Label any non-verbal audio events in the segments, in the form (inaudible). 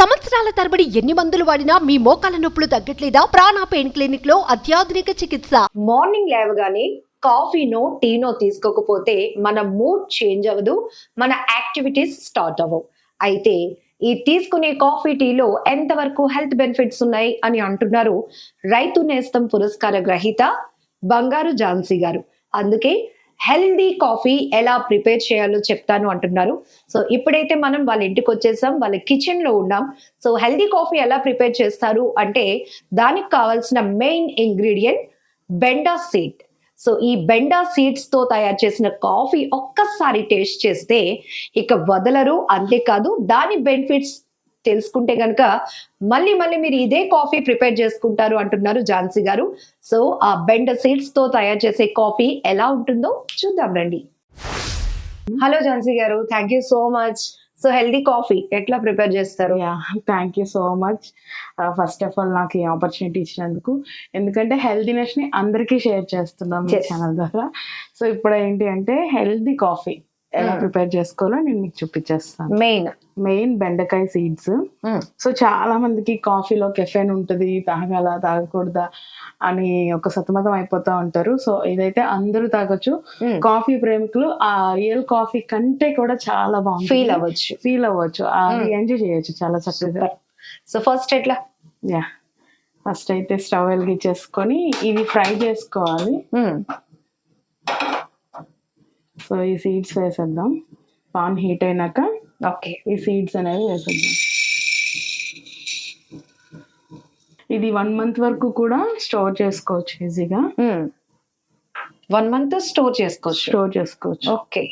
సంవత్సరాల తరబడి ఎన్ని మందులు వాడినా మీ మోకాల నొప్పులు తగ్గట్లేదా? ప్రాణ పెయిన్ క్లినిక్లో అత్యాధునిక చికిత్స. మార్నింగ్ లేవగానే కాఫీనో టీనో తీసుకోకపోతే మన మూడ్ చేంజ్ అవ్వదు మన యాక్టివిటీస్ స్టార్ట్ అవ్వవు. అయితే ఈ తీసుకునే కాఫీ టీలో ఎంతవరకు హెల్త్ బెనిఫిట్స్ ఉన్నాయి అని అంటున్నారు రైతు నేస్తం పురస్కార గ్రహీత బంగారు ఝాన్సీ గారు. అందుకే హెల్దీ కాఫీ ఎలా ప్రిపేర్ చేయాలో చెప్తాను అంటున్నారు. సో ఇప్పుడైతే మనం వాళ్ళ ఇంటికి వచ్చేసాం వాళ్ళ కిచెన్లో ఉన్నాం. సో హెల్దీ కాఫీ ఎలా ప్రిపేర్ చేస్తారు అంటే దానికి కావాల్సిన మెయిన్ ఇంగ్రీడియంట్ బెండా సీడ్. సో ఈ బెండా సీడ్స్తో తయారు చేసిన కాఫీ ఒక్కసారి టేస్ట్ చేస్తే ఇక వదలరు అంతేకాదు దాని బెనిఫిట్స్ తెలుసుకుంటే గనక మళ్ళీ మళ్ళీ మీరు ఇదే కాఫీ ప్రిపేర్ చేసుకుంటారు అంటున్నారు ఝాన్సీ గారు. సో ఆ బెండ సీడ్స్తో తయారు చేసే కాఫీ ఎలా ఉంటుందో చూద్దాం రండి. Hello Jhansi garu thank you so much. So healthy coffee ఎట్లా ప్రిపేర్ చేస్తారు? Yeah thank you so much. First of all నాకు ఈ ఆపర్చునిటీ ఇచ్చినందుకు. ఎందుకంటే హెల్దీనెస్ని అందరికీ షేర్ చేస్తున్నాం. ఛానల్ ద్వారా. సో ఇప్పుడు ఏంటి అంటే హెల్దీ కాఫీ. ఎలా Mm. ప్రిపేర్ చేసుకోవాలో నేను మీకు చూపించేస్తాను. మెయిన్ మెయిన్ బెండకాయ సీడ్స్ సో చాలా మందికి కాఫీలో కెఫెన్ ఉంటుంది తాగాల తాగకూడదా అని ఒక సతమతం అయిపోతా ఉంటారు. సో ఇదైతే అందరూ తాగొచ్చు కాఫీ ప్రేమికులు ఆ రియల్ కాఫీ కంటే కూడా చాలా బాగుంటుంది. ఫీల్ అవ్వచ్చు. ఫీల్ అవ్వచ్చు. ఎంజాయ్ చేయొచ్చు చాలా చక్కగా. సో ఫస్ట్ ఎట్లా? యా ఫస్ట్ అయితే స్టవ్ వెలిగించేసుకొని ఇవి ఫ్రై చేసుకోవాలి. సో ఈ సీడ్స్ వేసేద్దాం. పాన్ హీట్ అయినాక ఓకే ఈ సీడ్స్ అనేవి వేసేద్దాం. ఇది వన్ మంత్ వరకు కూడా స్టోర్ చేసుకోవచ్చు ఈజీగా వన్ మంత్ స్టోర్ చేసుకోవచ్చు. స్టోర్ చేసుకోవచ్చు. ఓకే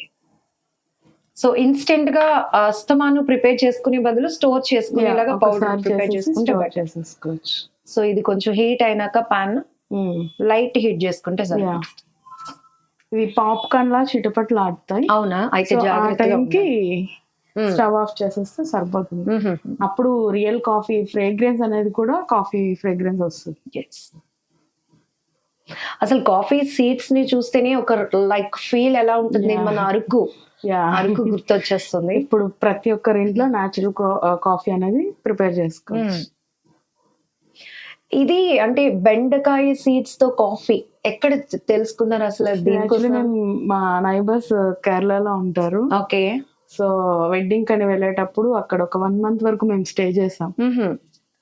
సో ఇన్స్టెంట్గా అస్తమాను ప్రిపేర్ చేసుకునే బదులు స్టోర్ చేసుకునేలాగా పౌడర్ ప్రిపేర్ చేసుకుంటే. చేసేసుకోవచ్చు సో ఇది కొంచెం హీట్ అయినాక పాన్. లైట్ హీట్ చేసుకుంటే సరే. ఇవి పాప్కార్న్ లా చిటపట్లు ఆడుతాయి అవునా అయితే టైంకి. స్టవ్ ఆఫ్ చేసేస్తే సరిపోతుంది. అప్పుడు రియల్ కాఫీ ఫ్రేగ్రెన్స్ అనేది కూడా కాఫీ ఫ్రేగ్రెన్స్ వస్తుంది. అసలు కాఫీ సీడ్స్ని చూస్తేనే ఒక లైక్ ఫీల్ ఎలా ఉంటుంది. మన అరుకు అరుకు గుర్తొచ్చేస్తుంది (laughs) ఇప్పుడు ప్రతి ఒక్కరి ఇంట్లో న్యాచురల్ కాఫీ అనేది ప్రిపేర్ చేసుకోవచ్చు. ఇది అంటే బెండకాయ సీడ్స్తో కాఫీ ఎక్కడ తెలుసుకున్నారు అసలు దీనికోసం? మా నైబర్స్ కేరళలో ఉంటారు. ఓకే. సో వెడ్డింగ్ అని వెళ్ళేటప్పుడు అక్కడ ఒక వన్ మంత్ వరకు మేము స్టే చేసాం.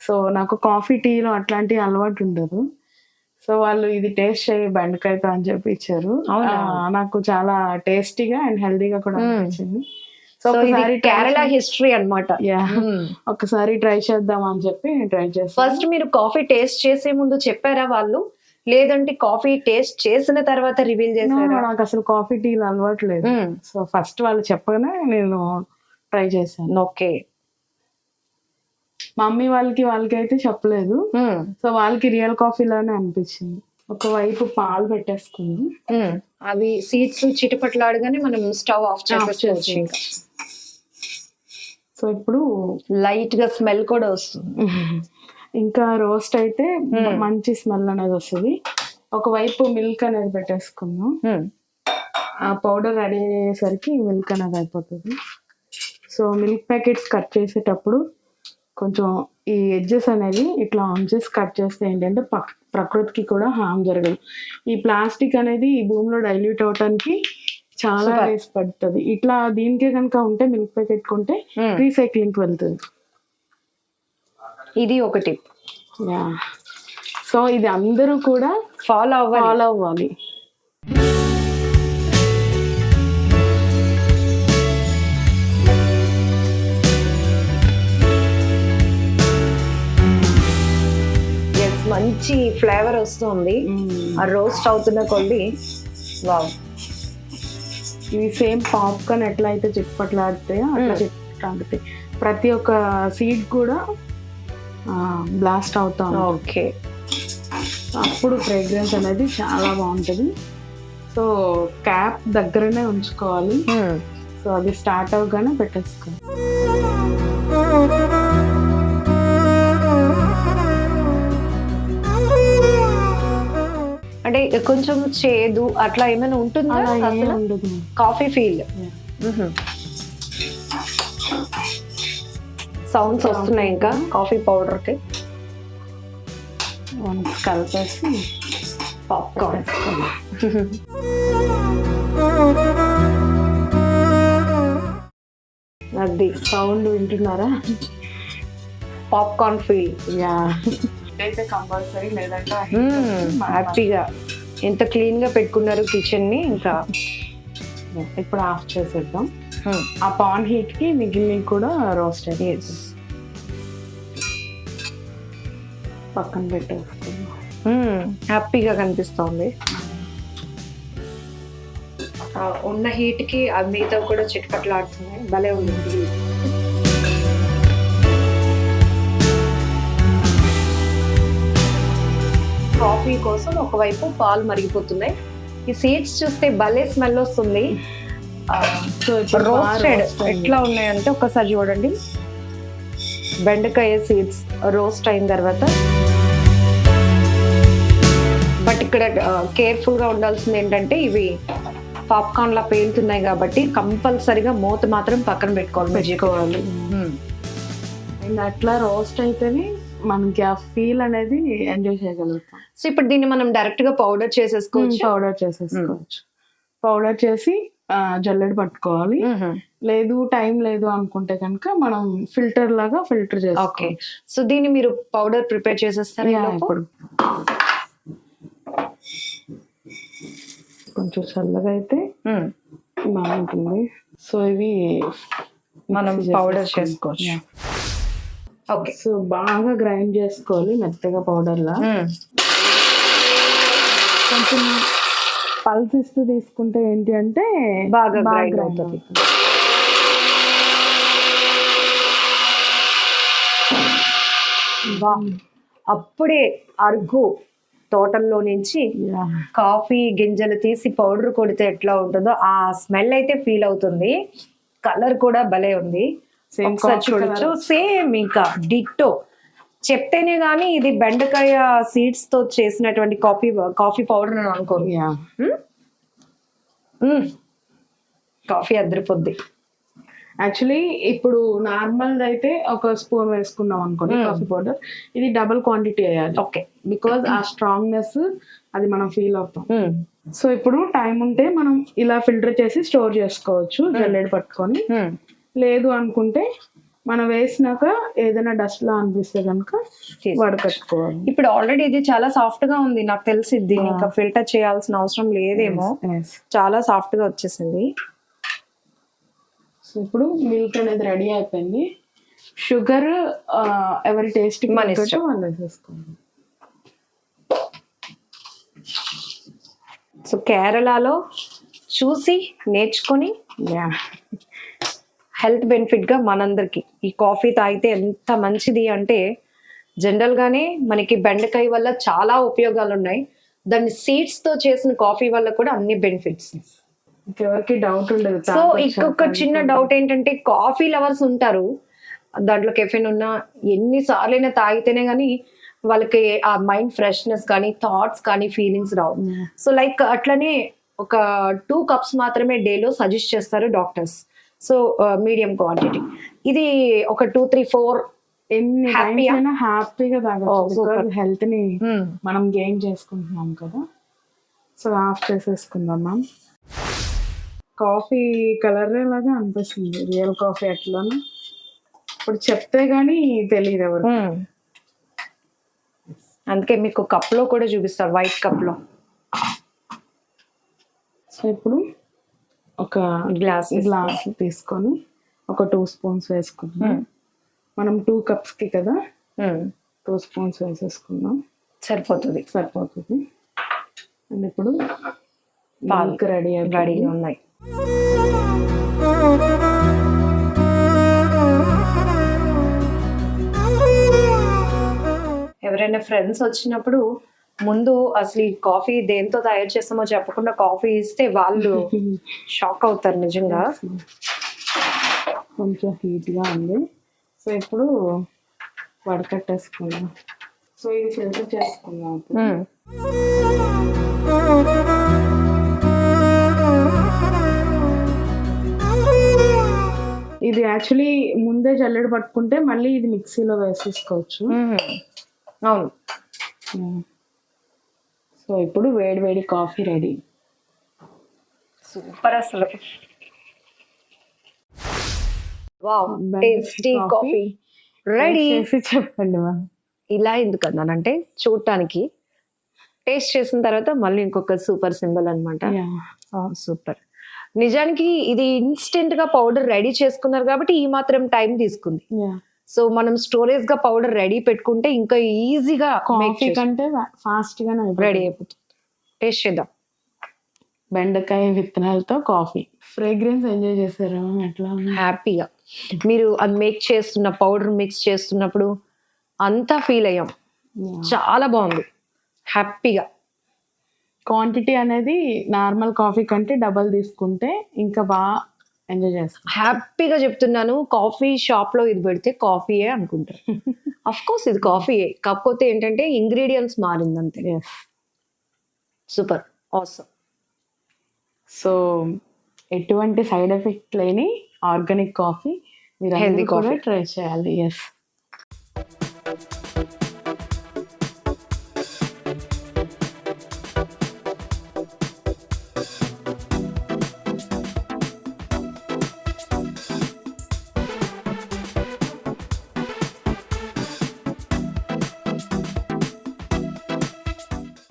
సో నాకు కాఫీ టీలో అట్లాంటి అలవాటు ఉండదు. సో వాళ్ళు ఇది టేస్ట్ చేయి బెండకాయతో అని చెప్పి ఇచ్చారు. నాకు చాలా టేస్టీగా అండ్ హెల్దీగా కూడా. అనిపించింది. సో ఇది కేరళ హిస్టరీ అన్నమాట. Yeah Hmm. ఒకసారి ట్రై చేద్దాం అని చెప్పి ట్రై చేస్తాను ఫస్ట్ మీరు కాఫీ టేస్ట్ చేసే ముందు చెప్పారా వాళ్ళు? లేదంటే కాఫీ టేస్ట్ చేసిన తర్వాత రివీల్ చేశారా? నాకు అసలు కాఫీ టీలు అలవాటు లేదు. Hmm. సో ఫస్ట్ వాళ్ళు చెప్పగానే నేను ట్రై చేశాను. ఓకే మమ్మీ వాళ్ళకి వాళ్ళకి అయితే చెప్పలేదు సో వాళ్ళకి రియల్ కాఫీ లానే అనిపించింది. ఒకవైపు పాలు పెట్టేసుకుంది అవి సీడ్స్ చిటపట్లాడగానే మనం స్టవ్ ఆఫ్ చేసేసుకోవచ్చు. ఇంకా. సో ఇప్పుడు లైట్గా స్మెల్ కూడా వస్తుంది. ఇంకా రోస్ట్ అయితే. మంచి స్మెల్ అనేది వస్తుంది. ఒకవైపు మిల్క్ అనేది పెట్టేసుకుందాం. ఆ పౌడర్ రెడీ అయ్యేసరికి మిల్క్ అనేది అయిపోతుంది. సో మిల్క్ ప్యాకెట్స్ కట్ చేసేటప్పుడు కొంచెం ఈ ఎడ్జెస్ అనేది ఇట్లా ఆన్ చేసి కట్ చేస్తే ఏంటంటే ప్రకృతికి కూడా హామ్ జరగదు. ఈ ప్లాస్టిక్ అనేది ఈ భూమిలో డైల్యూట్ అవడానికి చాలా. డేస్ పడుతుంది. ఇట్లా దీనికే కనుక ఉంటే మిల్క్ ప్యాకెట్ కొంటే రీసైక్లింగ్ వెళ్తుంది. ఇది ఒక టిప్ యా సో ఇది అందరూ కూడా ఫాలో అవ్వాలి. ఫాలో అవ్వాలి. మంచి ఫ్లేవర్ వస్తుంది. ఆ రోస్ట్ అవుతున్న కొద్ది వావ్. ఇవి సేమ్ పాప్కార్న్ ఎట్లా అయితే చిట్పట్లాడుతాయో అట్లా. చిట్పట్లాడుతాయి ప్రతి ఒక్క సీడ్ కూడా బ్లాస్ట్ అవుతా. ఓకే. అప్పుడు ఫ్రేగ్రెన్స్ అనేది చాలా బాగుంటుంది. సో క్యాప్ దగ్గరనే ఉంచుకోవాలి. సో అది స్టార్ట్ అవ్వగానే పెట్టేసుకోవాలి. అంటే కొంచెం చేదు అట్లా ఏమైనా ఉంటుందా అసలు? కాఫీ ఫీల్ సౌండ్స్ వస్తున్నాయి ఇంకా కాఫీ పౌడర్కి వన్స్ కలిపేసి పాప్కార్న్ అది. సౌండ్ వింటున్నారా? పాప్కార్న్ ఫీల్ యా అయితే కంపల్సరీ లేదంటే. హ్యాపీగా. ఎంత క్లీన్గా పెట్టుకున్నారు కిచెన్ని ఇంకా ఇప్పుడు ఆఫ్ చేసేద్దాం. ఆ పాన్ హీట్కి మిగిలిన కూడా రోస్ట్ అయిపోయింది పక్కన పెట్టేసుకుందాం హ్యాపీగా కనిపిస్తోంది. ఉన్న హీట్కి ఆ మిగతా కూడా చిట్పట్లాడుతున్నాయి. భలే ఉంది. కాఫీ కోసం ఒకవైపు పాలు మరిగిపోతున్నాయి. ఈ సీడ్స్ చూస్తే భలే స్మెల్ వస్తుంది. రోస్టెడ్. ఎట్లా ఉన్నాయంటే ఒకసారి చూడండి. బెండకాయ సీడ్స్ రోస్ట్ అయిన తర్వాత బట్ ఇక్కడ కేర్ఫుల్గా ఉండాల్సింది ఏంటంటే ఇవి పాప్కార్న్ లా పేలుతున్నాయి కాబట్టి కంపల్సరిగా మూత మాత్రం పక్కన పెట్టుకోవాలి. అండ్ అట్లా రోస్ట్ అయితేనే మనకి ఆ ఫీల్ అనేది ఎంజాయ్ చేయగలుగుతాం. సో ఇప్పుడు దీన్ని మనం డైరెక్ట్గా పౌడర్ చేసేసుకోవచ్చు? పౌడర్ చేసేసుకోవచ్చు. పౌడర్ చేసి జల్లెడ పట్టుకోవాలి. లేదు టైం లేదు అనుకుంటే కనుక మనం ఫిల్టర్ లాగా ఫిల్టర్ ఓకే సో దీన్ని మీరు పౌడర్ ప్రిపేర్ చేసేస్తారా? ఇప్పుడు. కొంచెం చల్లగా అయితే. బాగుంటుంది. సో ఇవి మనం చేసేసుకుందాం. చేసుకోవచ్చు. ఓకే సో బాగా గ్రైండ్ చేసుకోవాలి మెత్తగా పౌడర్ లా మ్మ్. కొంచెం పల్స్ ఇస్తూ తీసుకుంటే ఏంటి అంటే బాగా grind అవుతుంది. అప్పుడే అరుగు తోటల్లో నుంచి. కాఫీ గింజలు తీసి పౌడర్ కొడితే ఎట్లా ఉంటుందో ఆ స్మెల్ అయితే ఫీల్ అవుతుంది కలర్ కూడా భలే ఉంది ఒకసారి చూడొచ్చు. సేమ్ ఇంకా. డిట్టో చెప్తేనే గానీ ఇది బెండకాయ సీడ్స్తో చేసినటువంటి కాఫీ కాఫీ పౌడర్ అని మ్మ్. కాఫీ అదిరిపోద్ది యాక్చువల్లీ ఇప్పుడు నార్మల్ అయితే ఒక స్పూన్ వేసుకున్నాం అనుకోండి Hmm. కాఫీ పౌడర్ ఇది డబుల్ క్వాంటిటీ వేయాలి ఓకే బికాజ్ ఆ స్ట్రాంగ్నెస్ అది మనం ఫీల్ అవుతాం. సో ఇప్పుడు టైం ఉంటే మనం ఇలా ఫిల్టర్ చేసి స్టోర్ చేసుకోవచ్చు జల్లెడ పట్టుకొని. లేదు అనుకుంటే మనం వేసినాక ఏదైనా డస్ట్ లా అనిపిస్తే కనుక వడకట్టుకోవాలి ఇప్పుడు ఆల్రెడీ ఇది చాలా సాఫ్ట్గా ఉంది నాకు తెలిసి దీన్ని ఇంకా ఫిల్టర్ చేయాల్సిన అవసరం లేదేమో. చాలా సాఫ్ట్గా వచ్చేసింది. సో ఇప్పుడు మిల్క్ అనేది రెడీ అయిపోయింది. షుగర్ ఎవరి టేస్ట్ మన ఇష్టం. వాళ్ళు వేసేసుకోండి సో కేరళలో చూసి నేర్చుకొని యా హెల్త్ బెనిఫిట్గా మనందరికి. ఈ కాఫీ తాగితే ఎంత మంచిది అంటే జనరల్ గానే మనకి బెండకాయ వల్ల చాలా ఉపయోగాలు ఉన్నాయి దాన్ని సీడ్స్తో చేసిన కాఫీ వల్ల కూడా అన్ని బెనిఫిట్స్ ఇంకెవరికి డౌట్ ఉండదు. సో ఇంకొక చిన్న డౌట్ ఏంటంటే కాఫీ లవర్స్ ఉంటారు. దాంట్లో కెఫెన్ ఉన్నా ఎన్ని సార్లైనా తాగితేనే కానీ వాళ్ళకి ఆ మైండ్ ఫ్రెష్నెస్ కానీ థాట్స్ కానీ ఫీలింగ్స్ రావు. సో లైక్ అట్లనే ఒక టూ కప్స్ మాత్రమే డేలో సజెస్ట్ చేస్తారు డాక్టర్స్ సో మీడియం క్వాంటిటీ ఇది ఒక టూ త్రీ ఫోర్ ఎన్ని హ్యాపీగా Oh, తాగొచ్చు హెల్త్ని మనం గెయిన్ చేసుకుంటున్నాం కదా. సో ఆఫ్ చేసేసుకుందాం మ్యామ్ కాఫీ కలర్ లాగా అనిపిస్తుంది? రియల్ కాఫీ అట్లాను ఇప్పుడు చెప్తే గానీ తెలియదు ఎవరు అందుకే మీకు కప్లో కూడా చూపిస్తారు వైట్ కప్లో. సో ఇప్పుడు ఒక గ్లాస్ గ్లాస్ తీసుకొని ఒక టూ స్పూన్స్ వేసుకుందాం మనం టూ కప్స్కి కదా? టూ స్పూన్స్ వేసేసుకుందాం సరిపోతుంది. సరిపోతుంది. అండ్ ఇప్పుడు మిల్క్ రెడీ రెడీగా ఉన్నాయి. ఎవరైనా ఫ్రెండ్స్ వచ్చినప్పుడు ముందు అసలు ఈ కాఫీ దేంతో తయారు చేస్తామో చెప్పకుండా కాఫీ ఇస్తే వాళ్ళు (laughs) షాక్ అవుతారు నిజంగా. కొంచెం హీట్గా ఉంది. సో ఇప్పుడు వడకట్టేసుకుందాం. సో ఇది ఫిల్టర్ ఇప్పుడు. మ్మ్. ఇది యాక్చువల్లీ ముందే జల్లెడ పట్టుకుంటే మళ్ళీ ఇది మిక్సీలో వేసేసుకోవచ్చు. అవును. సో ఇప్పుడు వేడి వేడి కాఫీ రెడీ. సూపర్ అసలు. టేస్టీ. కాఫీ. రెడీ. చేసి చెప్పండి మ్యామ్. ఇలా ఎందుకు అన్నానంటే చూడటానికి టేస్ట్ చేసిన తర్వాత మళ్ళీ ఇంకొక సూపర్ సింబల్ అన్నమాట. సూపర్. నిజానికి ఇది ఇన్స్టెంట్గా పౌడర్ రెడీ చేసుకున్నారు కాబట్టి ఈ మాత్రం టైం తీసుకుంది. సో మనం స్టోరేజ్గా పౌడర్ రెడీ పెట్టుకుంటే ఇంకా ఈజీగా కాఫీ కంటే ఫాస్ట్గా రెడీ అయిపోతుంది. టేస్ట్ చేద్దాం. బెండకాయ విత్తనాలతో కాఫీ ఫ్రేగ్రెన్స్ ఎంజాయ్ చేశారా? ఎట్లా హ్యాపీగా మీరు అది మేక్ చేస్తున్న పౌడర్ మిక్స్ చేస్తున్నప్పుడు అంతా ఫీల్ అయ్యాం. చాలా బాగుంది. హ్యాపీగా క్వాంటిటీ అనేది నార్మల్ కాఫీ కంటే డబల్ తీసుకుంటే ఇంకా బాగా ఎంజాయ్ చేస్తాం. హ్యాపీగా చెప్తున్నాను కాఫీ షాప్లో ఇది పెడితే కాఫీయే అనుకుంటారు. (laughs) అఫ్ కోర్స్ ఇది కాఫీయే. కాకపోతే ఏంటంటే ఇంగ్రీడియంట్స్ మారింది అంతే సూపర్ ఆసమ్ సో ఎటువంటి సైడ్ ఎఫెక్ట్ లేని ఆర్గానిక్ కాఫీ మీరు కూడా coffee. ట్రై చేయాలి. ఎస్